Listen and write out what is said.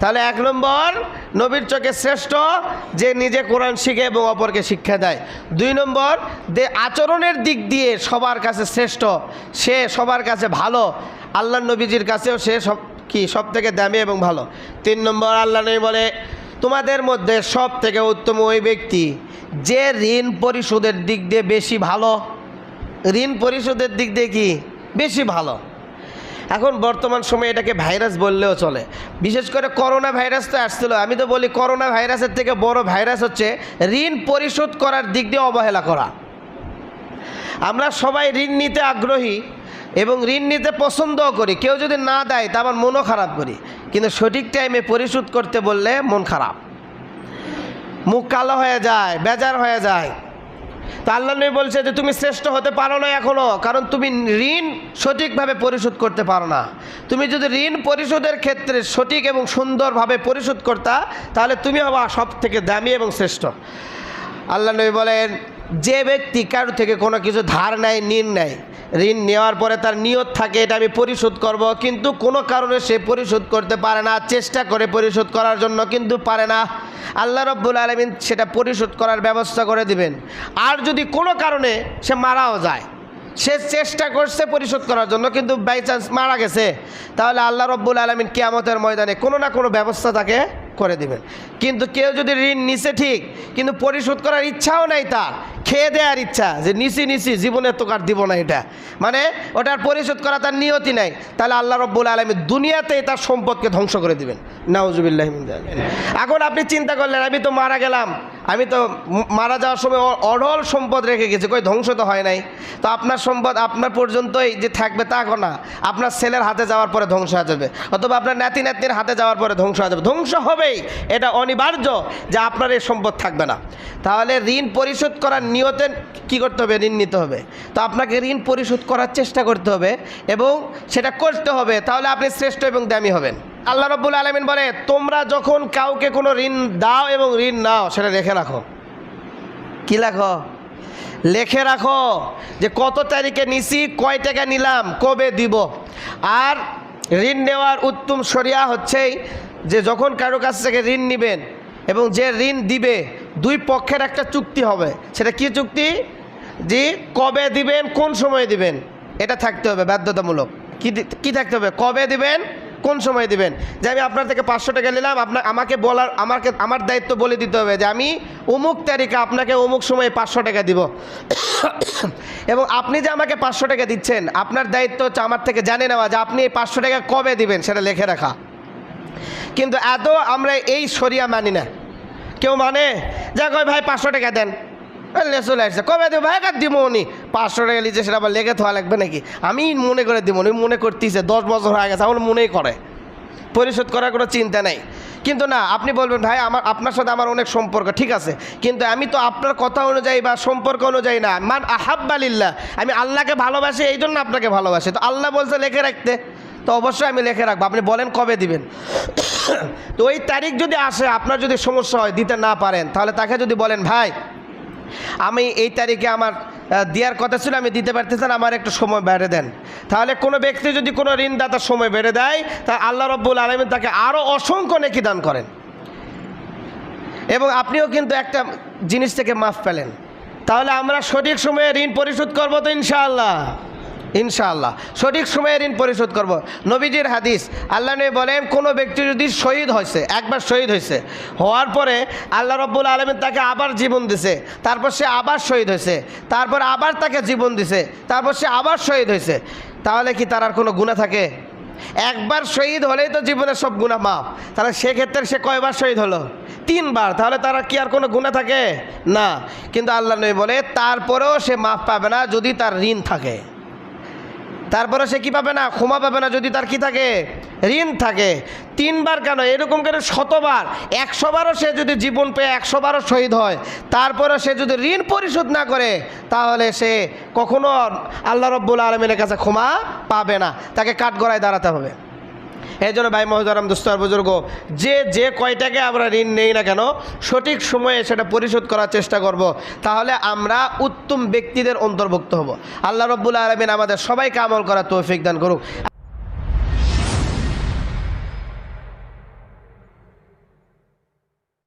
তাহলে এক নম্বর, নবীর চোখে শ্রেষ্ঠ, যে নিজে কোরআন শিখে এবং অপরকে শিক্ষা দেয়। দুই নম্বর, যে আচরণের দিক দিয়ে সবার কাছে শ্রেষ্ঠ, সে সবার কাছে ভালো, আল্লাহ নবীজির কাছেও সে সব কি সব থেকে দামি এবং ভালো। তিন নম্বর, আল্লাহ নবী বলে, তোমাদের মধ্যে সব থেকে উত্তম ওই ব্যক্তি, যে ঋণ পরিশোধের দিক দিয়ে বেশি ভালো। ঋণ পরিশোধের দিক দিয়ে কি? বেশি ভালো। এখন বর্তমান সময়ে এটাকে ভাইরাস বললেও চলে। বিশেষ করে করোনা ভাইরাস তো আসছিল। আমি তো বলি করোনা ভাইরাসের থেকে বড় ভাইরাস হচ্ছে ঋণ পরিশোধ করার দিক দিয়ে অবহেলা করা। আমরা সবাই ঋণ নিতে আগ্রহী এবং ঋণ নিতে পছন্দও করি। কেউ যদি না দেয়, তা আমার মনও খারাপ করি। কিন্তু সঠিক টাইমে পরিশোধ করতে বললে মন খারাপ। মুখ কালো হয়ে যায়, বেজার হয়ে যায়। তা আল্লাহ নবী বলছে যে তুমি শ্রেষ্ঠ হতে পারো না এখনও কারণ তুমি ঋণ সঠিকভাবে পরিশোধ করতে পারো না। তুমি যদি ঋণ পরিশোধের ক্ষেত্রে সঠিক এবং সুন্দরভাবে পরিশোধ করতা, তাহলে তুমি হবা সব থেকে দামি এবং শ্রেষ্ঠ। আল্লাহ নবী বলেন যে ব্যক্তি কারও থেকে কোনো কিছু ধার নেয়, ঋণ নেয়, ঋণ নেওয়ার পরে তার নিয়ত থাকে, এটা আমি পরিশোধ করব, কিন্তু কোনো কারণে সে পরিশোধ করতে পারে না, চেষ্টা করে পরিশোধ করার জন্য কিন্তু পারে না। আল্লাহ রব্বুল আলমিন সেটা পরিশোধ করার ব্যবস্থা করে দিবেন। আর যদি কোনো কারণে সে মারাও যায়, সে চেষ্টা করছে পরিশোধ করার জন্য, কিন্তু বাই চান্স মারা গেছে, তাহলে আল্লাহ রব্বুল আলমিন কেয়ামতের ময়দানে কোনো না কোনো ব্যবস্থা তাকে করে দিবেন। কিন্তু কেউ যদি ঋণ নিছে ঠিক, কিন্তু পরিশোধ করার ইচ্ছাও নাই তার খেয়ে দেওয়ার ইচ্ছা যে নিচি নিচি জীবনে তো কার দিব না এটা। মানে ওটার পরিশোধ করা তার নিয়তি নাই। তাহলে আল্লাহ রব্বুল আলমী দুনিয়াতেই তার সম্পদকে ধ্বংস করে দিবেন। নাউজুবিল্লাহ এখন আপনি চিন্তা করলেন, আমি তো মারা গেলাম। আমি তো মারা যাওয়ার সময় অঢল সম্পদ রেখে গেছি। কই ধ্বংস তো হয় নাই। তো আপনার সম্পদ আপনার পর্যন্তই যে থাকবে তা না। আপনার ছেলের হাতে যাওয়ার পরে ধ্বংস হয়ে যাবে। অথবা আপনার নাতি নাতনির হাতে যাওয়ার পরে ধ্বংস হয়ে যাবে। ধ্বংস হবেই। এটা অনিবার্য যে আপনার এই সম্পদ থাকবে না। তাহলে ঋণ পরিশোধ করার নিয়তে কি করতে হবে? ঋণ নিতে হবে। তো আপনাকে ঋণ পরিশোধ করার চেষ্টা করতে হবে এবং সেটা করতে হবে। তাহলে আপনি শ্রেষ্ঠ এবং দামি হবেন। আল্লাহ রব্বুল আলমিন বলে, তোমরা যখন কাউকে কোনো ঋণ দাও এবং ঋণ নাও, সেটা রেখে রাখো। কি লেখো? লেখে রাখো যে কত তারিখে নিছি, কয় টাকা নিলাম, কবে দিব। আর ঋণ নেওয়ার উত্তম সরিয়া হচ্ছেই যে যখন কারও কাছ থেকে ঋণ নেবেন এবং যে ঋণ দিবে, দুই পক্ষের একটা চুক্তি হবে। সেটা কি চুক্তি? যে কবে দিবেন, কোন সময়ে দিবেন, এটা থাকতে হবে বাধ্যতামূলক। কি কি থাকতে হবে? কবে দিবেন? কোন সময় দিবেন? যে আমি আপনার থেকে পাঁচশো টাকা নিলাম, আপনার, আমাকে বলার, আমাকে, আমার দায়িত্ব বলে দিতে হবে যে আমি অমুক তারিখে আপনাকে অমুক সময়ে পাঁচশো টাকা দিব। এবং আপনি যে আমাকে পাঁচশো টাকা দিচ্ছেন, আপনার দায়িত্ব হচ্ছে আমার থেকে জানে নেওয়া যে আপনি এই পাঁচশো টাকা কবে দিবেন সেটা লেখে রাখা। কিন্তু এত আমরা এই সরিয়া মানি না। কেউ মানে? যা কয় ভাই পাঁচশো টাকা দেন। লে, চলে আসছে। কবে দেবো? ভাই কার দিব উনি পাঁচশো টাকা লিখছে সেটা আবার লেগে থাকা লাগবে নাকি? আমি মনে করে দিব উনি মনে করতেছে, দশ বছর হয়ে গেছে, আমার মনেই করে। পরিশোধ করার কোনো চিন্তা নেই। কিন্তু না, আপনি বলবেন, ভাই, আমার, আপনার সাথে আমার অনেক সম্পর্ক, ঠিক আছে? কিন্তু আমি তো আপনার কথা অনুযায়ী বা সম্পর্ক অনুযায়ী না। মান আহাব্বালিল্লাহ আমি আল্লাহকে ভালোবাসি, এই জন্য আপনাকে ভালোবাসি। তো আল্লাহ বলছে, লেখে রাখতে। তো অবশ্যই আমি লেখে রাখব। আপনি বলেন, কবে দিবেন? তো ওই তারিখ যদি আসে, আপনার যদি সমস্যা হয়, দিতে না পারেন, তাহলে তাকে যদি বলেন, ভাই আমি এই তারিখে আমার দেওয়ার কথা ছিল, আমি দিতে পারতেছেন আমার একটু সময় বেড়ে দেন। তাহলে কোনো ব্যক্তি যদি কোনো ঋণদাতার সময় বেড়ে দেয়, তা আল্লাহ রব্বুল আলমিন তাকে আরও অসংখ্য নেকি দান করেন। এবং আপনিও কিন্তু একটা জিনিস থেকে মাফ পেলেন। তাহলে আমরা সঠিক সময়ে ঋণ পরিশোধ করব তো ইনশাআল্লাহ। ইনশাআল্লাহ। সঠিক সময়ে ঋণ পরিশোধ করব। নবীজির হাদিস, আল্লাহ নবী বলেন, কোনো ব্যক্তি যদি শহীদ হয়েছে, একবার শহীদ হয়েছে, হওয়ার পরে আল্লাহ রব্বুল আলমিন তাকে আবার জীবন দিছে, তারপর সে আবার শহীদ হয়েছে, তারপর আবার তাকে জীবন দিছে, তারপর সে আবার শহীদ হয়েছে, তাহলে কি তার আর কোনো গুণা থাকে? একবার শহীদ হলেই তো জীবনের সব গুণা মাপ তাহলে সেক্ষেত্রে সে কয়বার শহীদ হলো? তিনবার। তাহলে তারা কি আর কোনো গুণা থাকে? না। কিন্তু আল্লাহ নবী বলে, তারপরেও সে মাফ পাবে না যদি তার ঋণ থাকে। তারপরে সে কি পাবে না? ক্ষমা পাবে না যদি তার কি থাকে? ঋণ থাকে। তিনবার কেন? এরকম করে শতবার। একশোবারও সে যদি জীবন পেয়ে একশোবারও শহীদ হয়, তারপরে সে যদি ঋণ পরিশোধ না করে, তাহলে সে কখনো আল্লাহ রব্বুল আলমিনের কাছে ক্ষমা পাবে না। তাকে কাঠগড়ায় দাঁড়াতে হবে। এই জন্য ভাই মহোদরাম দোস্তর বুজুর্গ, যে যে কয়টাকে আমরা ঋণ নেই না কেন, সঠিক সময়ে সেটা পরিশোধ করার চেষ্টা করব। তাহলে আমরা উত্তম ব্যক্তিদের অন্তর্ভুক্ত হব আল্লাহ রব্বুল আলমিন আমাদের সবাইকে আমল করার তৌফিক দান করুক